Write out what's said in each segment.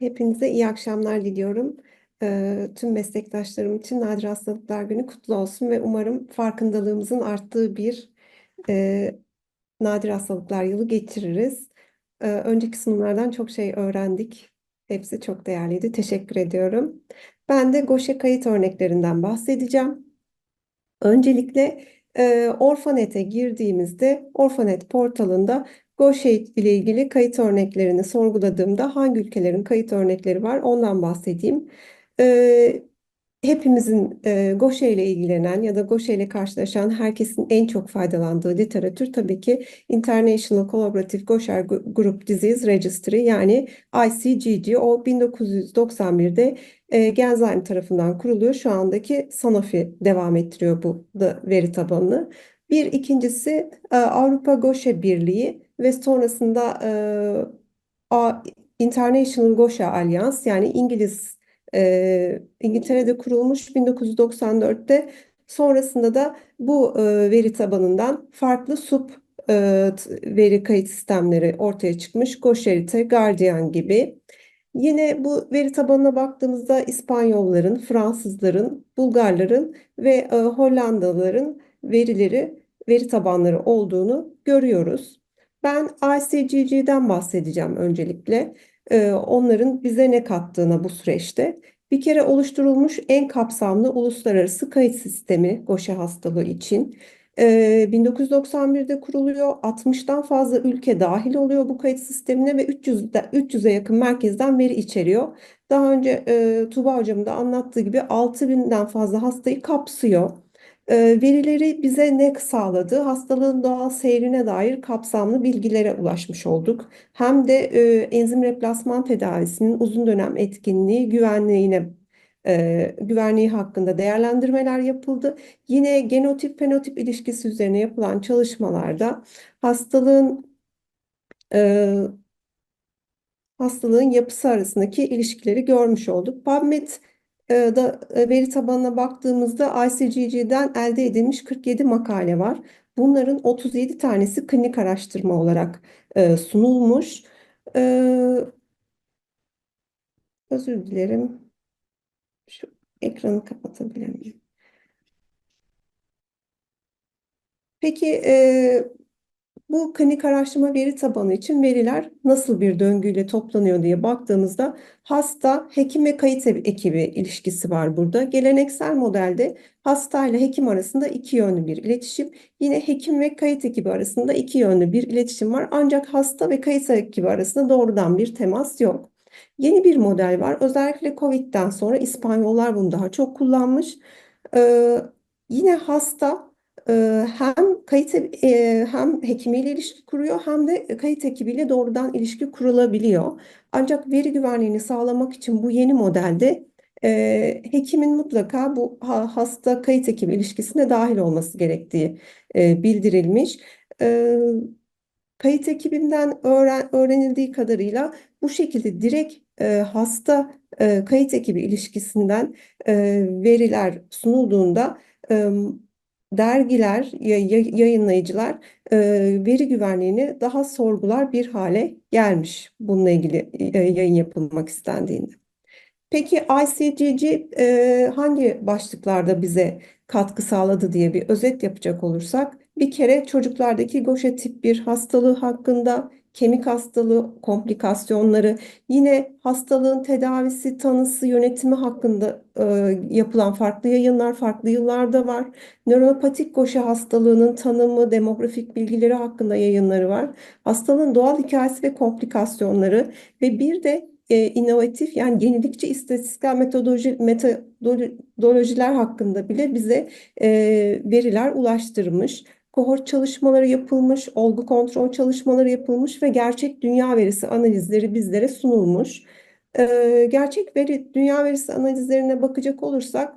Hepinize iyi akşamlar diliyorum. Ee, tüm meslektaşlarım için Nadir Hastalıklar Günü kutlu olsun ve umarım farkındalığımızın arttığı bir e, Nadir Hastalıklar Yılı geçiririz. Ee, önceki sunumlardan çok şey öğrendik. Hepsi çok değerliydi. Teşekkür ediyorum. Ben de GOŞE kayıt örneklerinden bahsedeceğim. Öncelikle e, Orfanet'e girdiğimizde Orfanet portalında GoShade ile ilgili kayıt örneklerini sorguladığımda hangi ülkelerin kayıt örnekleri var ondan bahsedeyim. E, hepimizin e, GOŞE ile ilgilenen ya da GOŞE ile karşılaşan herkesin en çok faydalandığı literatür tabii ki International Collaborative Gaucher Group Disease Registry yani ICGG o 1991'de e, Genzyme tarafından kuruluyor. Şu andaki Sanofi devam ettiriyor bu da veri tabanını. Bir ikincisi e, Avrupa GOŞE Birliği ve sonrasında e, International GOŞE Alliance yani İngiliz e, İngiltere'de kurulmuş 1994'te sonrasında da bu e, veri tabanından farklı sub e, veri kayıt sistemleri ortaya çıkmış. GoSharite, Guardian gibi. Yine bu veri tabanına baktığımızda İspanyolların, Fransızların, Bulgarların ve e, Hollandalıların verileri, veri tabanları olduğunu görüyoruz. Ben ICGG'den bahsedeceğim öncelikle. Ee, onların bize ne kattığına bu süreçte. Bir kere oluşturulmuş en kapsamlı uluslararası kayıt sistemi Goşe hastalığı için. 1991'de ee, kuruluyor. 60'tan fazla ülke dahil oluyor bu kayıt sistemine ve 300 300'e yakın merkezden veri içeriyor. Daha önce e, Tuba hocamın da anlattığı gibi 6000'den fazla hastayı kapsıyor. Ee, verileri bize ne sağladı? Hastalığın doğal seyrine dair kapsamlı bilgilere ulaşmış olduk. Hem de e, enzim replasman tedavisinin uzun dönem etkinliği, güvenliğine e, güvenliği hakkında değerlendirmeler yapıldı. Yine genotip fenotip ilişkisi üzerine yapılan çalışmalarda hastalığın e, hastalığın yapısı arasındaki ilişkileri görmüş olduk. PubMed da e, veri tabanına baktığımızda ICGG'den elde edilmiş 47 makale var. Bunların 37 tanesi klinik araştırma olarak e, sunulmuş. Ee, özür dilerim. Şu ekranı kapatabilir miyim? Peki e, bu klinik araştırma veri tabanı için veriler nasıl bir döngüyle toplanıyor diye baktığımızda hasta, hekim ve kayıt ekibi ilişkisi var burada. Geleneksel modelde hasta ile hekim arasında iki yönlü bir iletişim, yine hekim ve kayıt ekibi arasında iki yönlü bir iletişim var. Ancak hasta ve kayıt ekibi arasında doğrudan bir temas yok. Yeni bir model var. Özellikle COVID'den sonra İspanyollar bunu daha çok kullanmış. Ee, yine hasta hem kayıt hem hekimiyle ilişki kuruyor hem de kayıt ekibiyle doğrudan ilişki kurulabiliyor. Ancak veri güvenliğini sağlamak için bu yeni modelde hekimin mutlaka bu hasta kayıt ekibi ilişkisine dahil olması gerektiği bildirilmiş. Kayıt ekibinden öğren, öğrenildiği kadarıyla bu şekilde direkt hasta kayıt ekibi ilişkisinden veriler sunulduğunda dergiler, yayınlayıcılar e, veri güvenliğini daha sorgular bir hale gelmiş bununla ilgili e, yayın yapılmak istendiğinde. Peki ICGG e, hangi başlıklarda bize katkı sağladı diye bir özet yapacak olursak bir kere çocuklardaki Gaucher tip 1 hastalığı hakkında kemik hastalığı komplikasyonları, yine hastalığın tedavisi, tanısı, yönetimi hakkında e, yapılan farklı yayınlar farklı yıllarda var. Nöropatik koşu hastalığının tanımı, demografik bilgileri hakkında yayınları var. Hastalığın doğal hikayesi ve komplikasyonları ve bir de e, inovatif yani yenilikçi istatistiksel metodoloji, metodolojiler hakkında bile bize e, veriler ulaştırmış kohort çalışmaları yapılmış, olgu kontrol çalışmaları yapılmış ve gerçek dünya verisi analizleri bizlere sunulmuş. Ee, gerçek veri, dünya verisi analizlerine bakacak olursak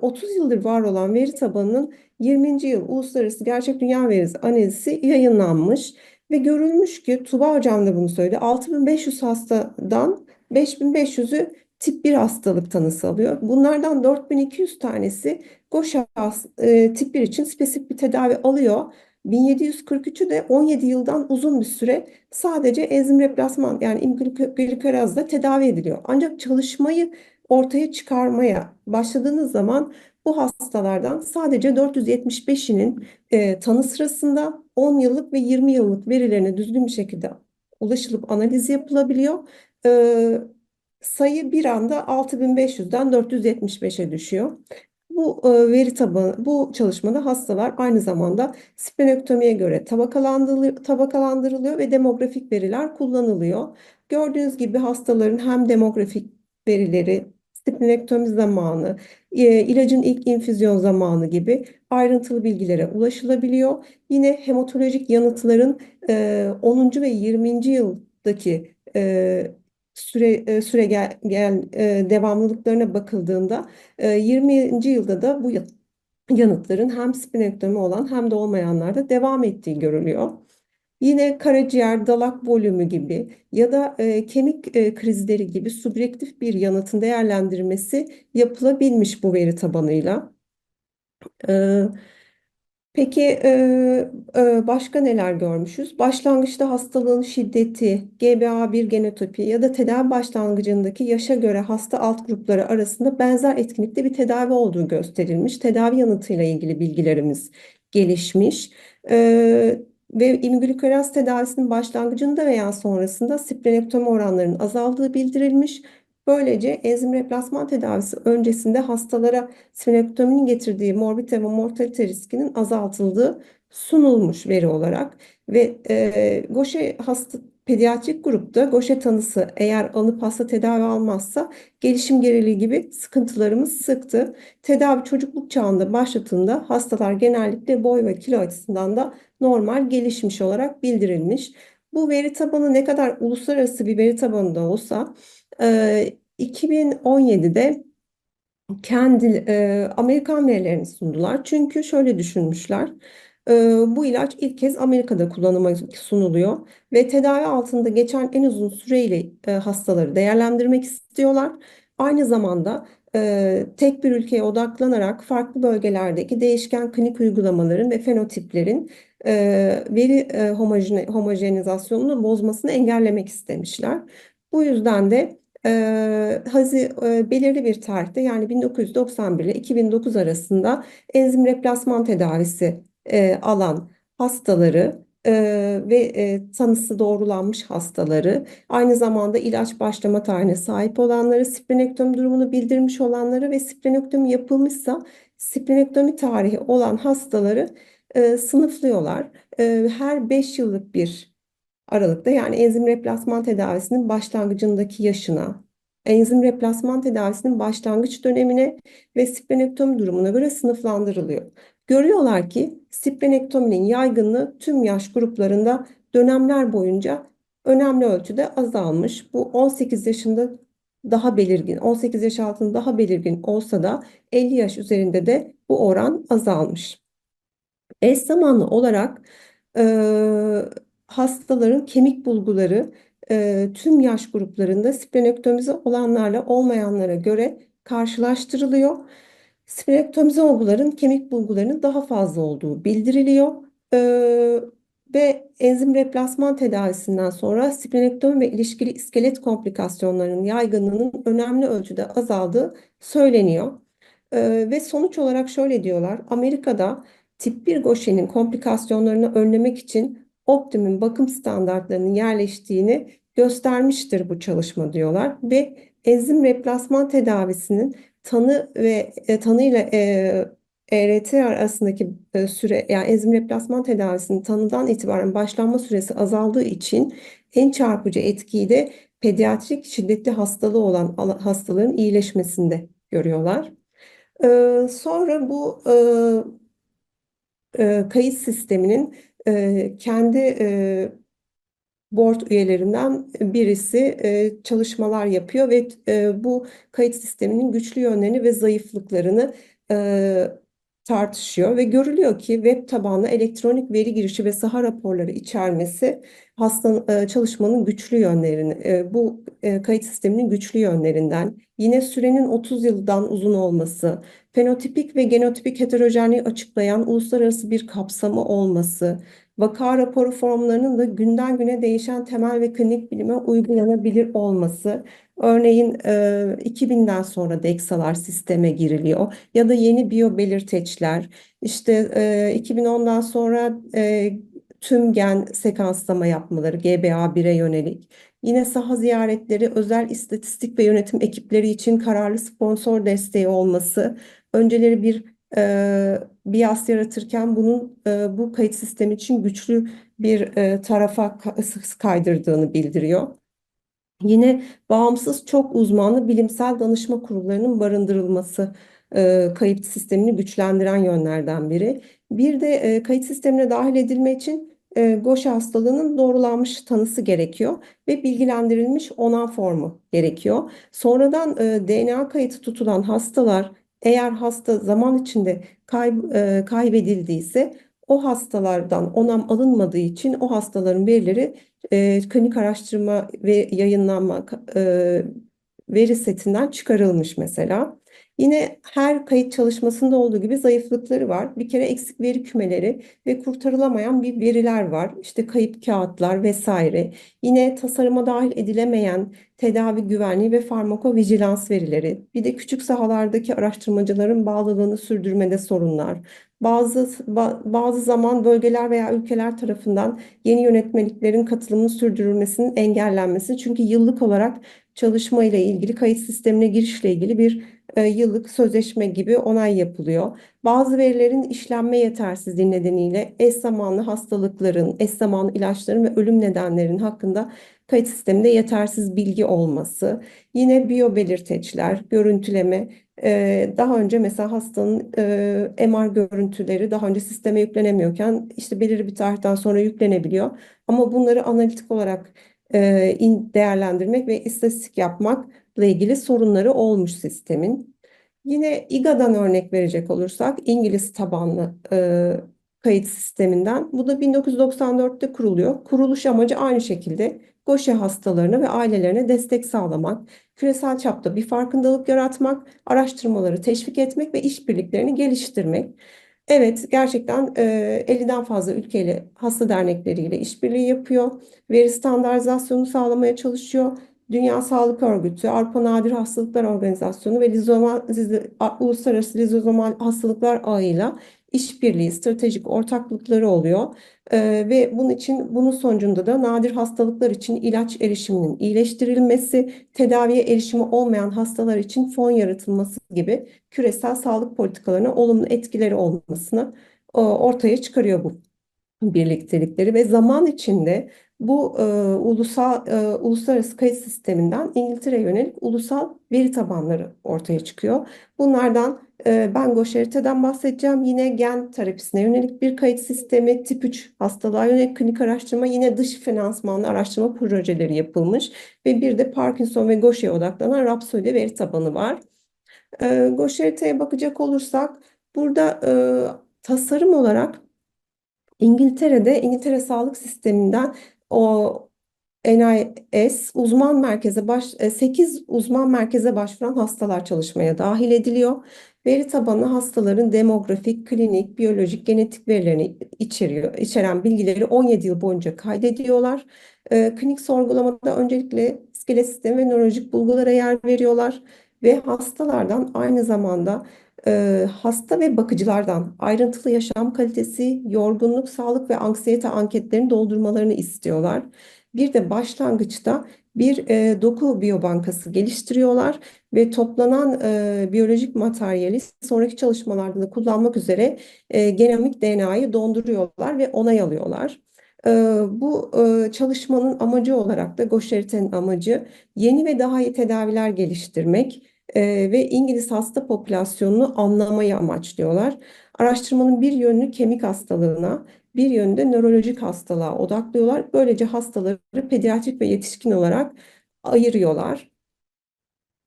30 e, yıldır var olan veri tabanının 20. yıl uluslararası gerçek dünya verisi analizi yayınlanmış ve görülmüş ki Tuba hocam da bunu söyledi 6500 hastadan 5500'ü tip 1 hastalık tanısı alıyor. Bunlardan 4200 tanesi Gaucher e, tip 1 için spesifik bir tedavi alıyor. 1743'ü de 17 yıldan uzun bir süre sadece enzim replasman yani imglukorazla tedavi ediliyor. Ancak çalışmayı ortaya çıkarmaya başladığınız zaman bu hastalardan sadece 475'inin e, tanı sırasında 10 yıllık ve 20 yıllık verilerine düzgün bir şekilde ulaşılıp analiz yapılabiliyor. E, sayı bir anda 6500'den 475'e düşüyor. Bu e, veri tabanı, bu çalışmada hastalar aynı zamanda splenektomiye göre tabakalandırılıyor, tabakalandırılıyor ve demografik veriler kullanılıyor. Gördüğünüz gibi hastaların hem demografik verileri, splenektomi zamanı, e, ilacın ilk infüzyon zamanı gibi ayrıntılı bilgilere ulaşılabiliyor. Yine hematolojik yanıtların e, 10. ve 20. yıldaki e, süre e, süre gel, gel e, devamlılıklarına bakıldığında e, 20. yılda da bu yanıtların hem splenektomi olan hem de olmayanlarda devam ettiği görülüyor. Yine karaciğer, dalak volümü gibi ya da e, kemik e, krizleri gibi subjektif bir yanıtın değerlendirmesi yapılabilmiş bu veri tabanıyla. E, Peki e, e, başka neler görmüşüz? Başlangıçta hastalığın şiddeti, GBA1 genotipi ya da tedavi başlangıcındaki yaşa göre hasta alt grupları arasında benzer etkinlikte bir tedavi olduğu gösterilmiş. Tedavi yanıtıyla ilgili bilgilerimiz gelişmiş. E, ve imglukoraz tedavisinin başlangıcında veya sonrasında splenektomi oranlarının azaldığı bildirilmiş. Böylece enzim replasman tedavisi öncesinde hastalara splenektominin getirdiği morbidite ve mortalite riskinin azaltıldığı sunulmuş veri olarak ve e, Gaucher hasta pediatrik grupta Gaucher tanısı eğer alınıp hasta tedavi almazsa gelişim geriliği gibi sıkıntılarımız sıktı. Tedavi çocukluk çağında başlatıldığında hastalar genellikle boy ve kilo açısından da normal gelişmiş olarak bildirilmiş. Bu veri tabanı ne kadar uluslararası bir veri tabanı da olsa 2017'de kendi e, Amerikan verilerini sundular. Çünkü şöyle düşünmüşler. E, bu ilaç ilk kez Amerika'da kullanıma sunuluyor ve tedavi altında geçen en uzun süreyle e, hastaları değerlendirmek istiyorlar. Aynı zamanda e, tek bir ülkeye odaklanarak farklı bölgelerdeki değişken klinik uygulamaların ve fenotiplerin e, veri e, homojenizasyonunu bozmasını engellemek istemişler. Bu yüzden de e, hazi, e, belirli bir tarihte yani 1991 ile 2009 arasında enzim replasman tedavisi e, alan hastaları e, ve e, tanısı doğrulanmış hastaları, aynı zamanda ilaç başlama tarihine sahip olanları, splenektomi durumunu bildirmiş olanları ve splenektomi yapılmışsa splenektomi tarihi olan hastaları e, sınıflıyorlar. E, her 5 yıllık bir aralıkta yani enzim replasman tedavisinin başlangıcındaki yaşına, enzim replasman tedavisinin başlangıç dönemine ve splenektomi durumuna göre sınıflandırılıyor. Görüyorlar ki splenektominin yaygınlığı tüm yaş gruplarında dönemler boyunca önemli ölçüde azalmış. Bu 18 yaşında daha belirgin, 18 yaş altında daha belirgin olsa da 50 yaş üzerinde de bu oran azalmış. Eş zamanlı olarak hastaların kemik bulguları e, tüm yaş gruplarında splenektomize olanlarla olmayanlara göre karşılaştırılıyor. Splenektomize olguların kemik bulgularının daha fazla olduğu bildiriliyor. E, ve enzim replasman tedavisinden sonra splenektomi ve ilişkili iskelet komplikasyonlarının yaygınlığının önemli ölçüde azaldığı söyleniyor. E, ve sonuç olarak şöyle diyorlar. Amerika'da tip 1 Gaucher'in komplikasyonlarını önlemek için optimum bakım standartlarının yerleştiğini göstermiştir bu çalışma diyorlar ve enzim replasman tedavisinin tanı ve e, tanı ile e, ERT arasındaki e, süre yani enzim replasman tedavisinin tanıdan itibaren başlanma süresi azaldığı için en çarpıcı etkiyi de pediatrik şiddetli hastalığı olan hastaların iyileşmesinde görüyorlar. E, sonra bu e, e, kayıt sisteminin e, kendi e, board üyelerinden birisi e, çalışmalar yapıyor ve e, bu kayıt sisteminin güçlü yönlerini ve zayıflıklarını e, tartışıyor ve görülüyor ki web tabanlı elektronik veri girişi ve saha raporları içermesi hasta e, çalışmanın güçlü yönlerini, e, bu e, kayıt sisteminin güçlü yönlerinden, yine sürenin 30 yıldan uzun olması, fenotipik ve genotipik heterojenliği açıklayan uluslararası bir kapsamı olması, vaka raporu formlarının da günden güne değişen temel ve klinik bilime uygulanabilir olması, örneğin e, 2000'den sonra DEXA'lar sisteme giriliyor ya da yeni biyobelirteçler, işte e, 2010'dan sonra e, tüm gen sekanslama yapmaları GBA1'e yönelik. Yine saha ziyaretleri, özel istatistik ve yönetim ekipleri için kararlı sponsor desteği olması, önceleri bir e, BIAS yaratırken bunun e, bu kayıt sistemi için güçlü bir e, tarafa ka- kaydırdığını bildiriyor. Yine bağımsız çok uzmanlı bilimsel danışma kurullarının barındırılması e, kayıt sistemini güçlendiren yönlerden biri. Bir de e, kayıt sistemine dahil edilme için e, Gaucher hastalığının doğrulanmış tanısı gerekiyor ve bilgilendirilmiş onan formu gerekiyor. Sonradan e, DNA kayıtı tutulan hastalar eğer hasta zaman içinde kayb- e, kaybedildiyse o hastalardan onam alınmadığı için o hastaların verileri e, klinik araştırma ve yayınlanma e, veri setinden çıkarılmış mesela. Yine her kayıt çalışmasında olduğu gibi zayıflıkları var. Bir kere eksik veri kümeleri ve kurtarılamayan bir veriler var. İşte kayıp kağıtlar vesaire. Yine tasarıma dahil edilemeyen tedavi güvenliği ve farmakovijilans verileri. Bir de küçük sahalardaki araştırmacıların bağlılığını sürdürmede sorunlar. Bazı ba- bazı zaman bölgeler veya ülkeler tarafından yeni yönetmeliklerin katılımının sürdürülmesinin engellenmesi. Çünkü yıllık olarak çalışma ile ilgili kayıt sistemine girişle ilgili bir e, yıllık sözleşme gibi onay yapılıyor. Bazı verilerin işlenme yetersizliği nedeniyle eş zamanlı hastalıkların, eş zamanlı ilaçların ve ölüm nedenlerinin hakkında kayıt sisteminde yetersiz bilgi olması, yine biyobelirteçler, görüntüleme, e, daha önce mesela hastanın e, MR görüntüleri daha önce sisteme yüklenemiyorken işte belirli bir tarihten sonra yüklenebiliyor. Ama bunları analitik olarak değerlendirmek ve istatistik yapmakla ilgili sorunları olmuş sistemin. Yine İGA'dan örnek verecek olursak İngiliz tabanlı e, kayıt sisteminden. Bu da 1994'te kuruluyor. Kuruluş amacı aynı şekilde Gaucher hastalarına ve ailelerine destek sağlamak, küresel çapta bir farkındalık yaratmak, araştırmaları teşvik etmek ve işbirliklerini geliştirmek. Evet, gerçekten e, 50'den fazla ülkeyle hasta dernekleriyle işbirliği yapıyor. Veri standartizasyonu sağlamaya çalışıyor. Dünya Sağlık Örgütü, Avrupa Nadir Hastalıklar Organizasyonu ve Lizomal, Uluslararası Lizozomal Hastalıklar Ağı'yla işbirliği, stratejik ortaklıkları oluyor. Ee, ve bunun için bunun sonucunda da nadir hastalıklar için ilaç erişiminin iyileştirilmesi, tedaviye erişimi olmayan hastalar için fon yaratılması gibi küresel sağlık politikalarına olumlu etkileri olmasını e, ortaya çıkarıyor bu birliktelikleri ve zaman içinde bu e, ulusal e, uluslararası kayıt sisteminden İngiltere'ye yönelik ulusal veri tabanları ortaya çıkıyor. Bunlardan e, ben Gaucher'den bahsedeceğim. Yine gen terapisine yönelik bir kayıt sistemi, tip 3 hastalığa yönelik klinik araştırma, yine dış finansmanlı araştırma projeleri yapılmış ve bir de Parkinson ve Gaucher'e odaklanan Rhapsody veri tabanı var. E, Gaucher'e bakacak olursak burada e, tasarım olarak İngiltere'de İngiltere sağlık sisteminden o NIS uzman merkeze baş, e, 8 uzman merkeze başvuran hastalar çalışmaya dahil ediliyor. Veri tabanı hastaların demografik, klinik, biyolojik, genetik verilerini içeriyor, içeren bilgileri 17 yıl boyunca kaydediyorlar. E, klinik sorgulamada öncelikle iskelet sistemi ve nörolojik bulgulara yer veriyorlar ve hastalardan aynı zamanda e, hasta ve bakıcılardan ayrıntılı yaşam kalitesi, yorgunluk, sağlık ve anksiyete anketlerini doldurmalarını istiyorlar. Bir de başlangıçta bir e, doku biyobankası geliştiriyorlar ve toplanan e, biyolojik materyali sonraki çalışmalarda da kullanmak üzere e, genomik DNA'yı donduruyorlar ve onay alıyorlar. E, bu e, çalışmanın amacı olarak da Gaucher'in amacı yeni ve daha iyi tedaviler geliştirmek e, ve İngiliz hasta popülasyonunu anlamayı amaçlıyorlar. Araştırmanın bir yönünü kemik hastalığına, bir yönünü de nörolojik hastalığa odaklıyorlar. Böylece hastaları pediatrik ve yetişkin olarak ayırıyorlar.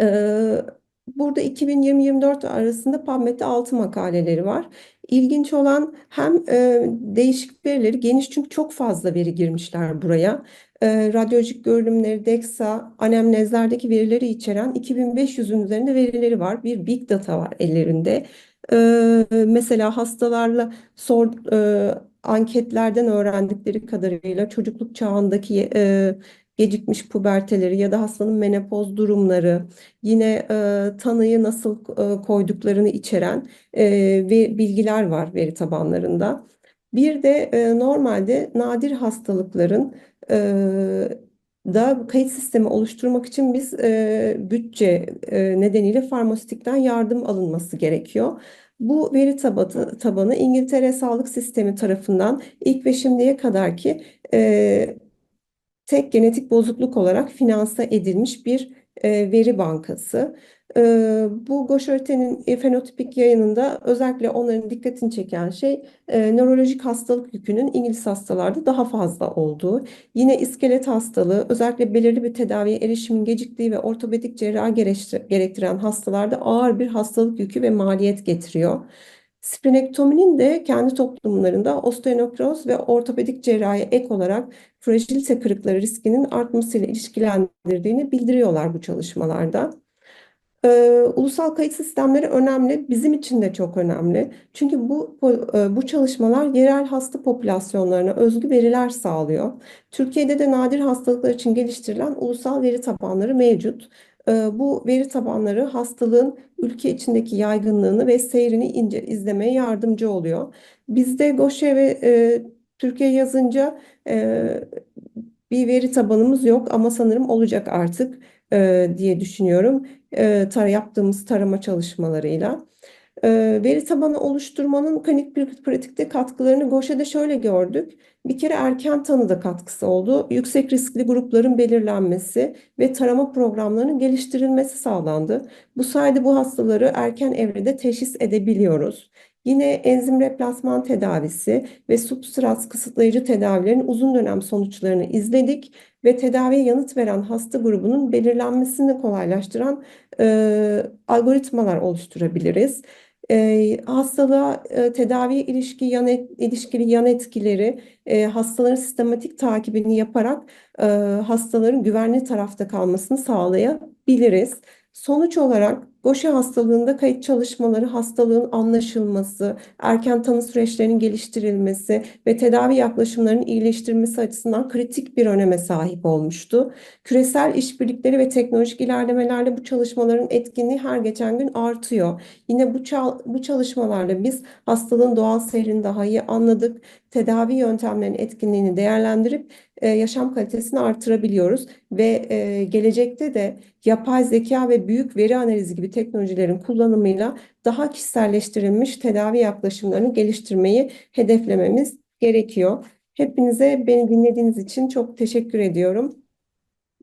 Ee, Burada 2020-24 arasında PubMed'de 6 makaleleri var. İlginç olan hem e, değişik verileri geniş çünkü çok fazla veri girmişler buraya. E, radyolojik görünümleri, DEXA, anemnezlerdeki verileri içeren 2500'ün üzerinde verileri var. Bir big data var ellerinde. E, mesela hastalarla sor, e, anketlerden öğrendikleri kadarıyla çocukluk çağındaki e, gecikmiş puberteleri ya da hastanın menopoz durumları, yine e, tanıyı nasıl e, koyduklarını içeren e, ve bilgiler var veri tabanlarında. Bir de e, normalde nadir hastalıkların e, da kayıt sistemi oluşturmak için biz e, bütçe e, nedeniyle farmasötikten yardım alınması gerekiyor. Bu veri tabanı, tabanı İngiltere Sağlık Sistemi tarafından ilk ve şimdiye kadar ki e, tek genetik bozukluk olarak finanse edilmiş bir e, veri bankası. E, bu Gaucherte'nin fenotipik yayınında özellikle onların dikkatini çeken şey e, nörolojik hastalık yükünün İngiliz hastalarda daha fazla olduğu. Yine iskelet hastalığı özellikle belirli bir tedaviye erişimin geciktiği ve ortopedik cerrahi gerektiren hastalarda ağır bir hastalık yükü ve maliyet getiriyor. Splenektominin de kendi toplumlarında osteonekroz ve ortopedik cerrahi ek olarak fragilite kırıkları riskinin artmasıyla ilişkilendirdiğini bildiriyorlar bu çalışmalarda. Ee, ulusal kayıt sistemleri önemli, bizim için de çok önemli. Çünkü bu e, bu çalışmalar yerel hasta popülasyonlarına özgü veriler sağlıyor. Türkiye'de de nadir hastalıklar için geliştirilen ulusal veri tabanları mevcut. Ee, bu veri tabanları hastalığın ülke içindeki yaygınlığını ve seyrini ince izlemeye yardımcı oluyor. Bizde GOŞE ve e, Türkiye yazınca e, bir veri tabanımız yok ama sanırım olacak artık e, diye düşünüyorum. E, tar yaptığımız tarama çalışmalarıyla. E, veri tabanı oluşturmanın klinik bir pratikte katkılarını GOŞE'de şöyle gördük. Bir kere erken tanıda katkısı oldu. Yüksek riskli grupların belirlenmesi ve tarama programlarının geliştirilmesi sağlandı. Bu sayede bu hastaları erken evrede teşhis edebiliyoruz. Yine enzim replasman tedavisi ve substrat kısıtlayıcı tedavilerin uzun dönem sonuçlarını izledik ve tedaviye yanıt veren hasta grubunun belirlenmesini kolaylaştıran e, algoritmalar oluşturabiliriz. E, hastalığa e, tedaviye ilişki yan et, ilişkili yan etkileri, e, hastaların sistematik takibini yaparak e, hastaların güvenli tarafta kalmasını sağlayabiliriz. Sonuç olarak Gaucher hastalığında kayıt çalışmaları hastalığın anlaşılması, erken tanı süreçlerinin geliştirilmesi ve tedavi yaklaşımlarının iyileştirilmesi açısından kritik bir öneme sahip olmuştu. Küresel işbirlikleri ve teknolojik ilerlemelerle bu çalışmaların etkinliği her geçen gün artıyor. Yine bu, bu çalışmalarla biz hastalığın doğal seyrini daha iyi anladık, tedavi yöntemlerinin etkinliğini değerlendirip e, yaşam kalitesini artırabiliyoruz ve e, gelecekte de yapay zeka ve büyük veri analizi gibi teknolojilerin kullanımıyla daha kişiselleştirilmiş tedavi yaklaşımlarını geliştirmeyi hedeflememiz gerekiyor. Hepinize beni dinlediğiniz için çok teşekkür ediyorum.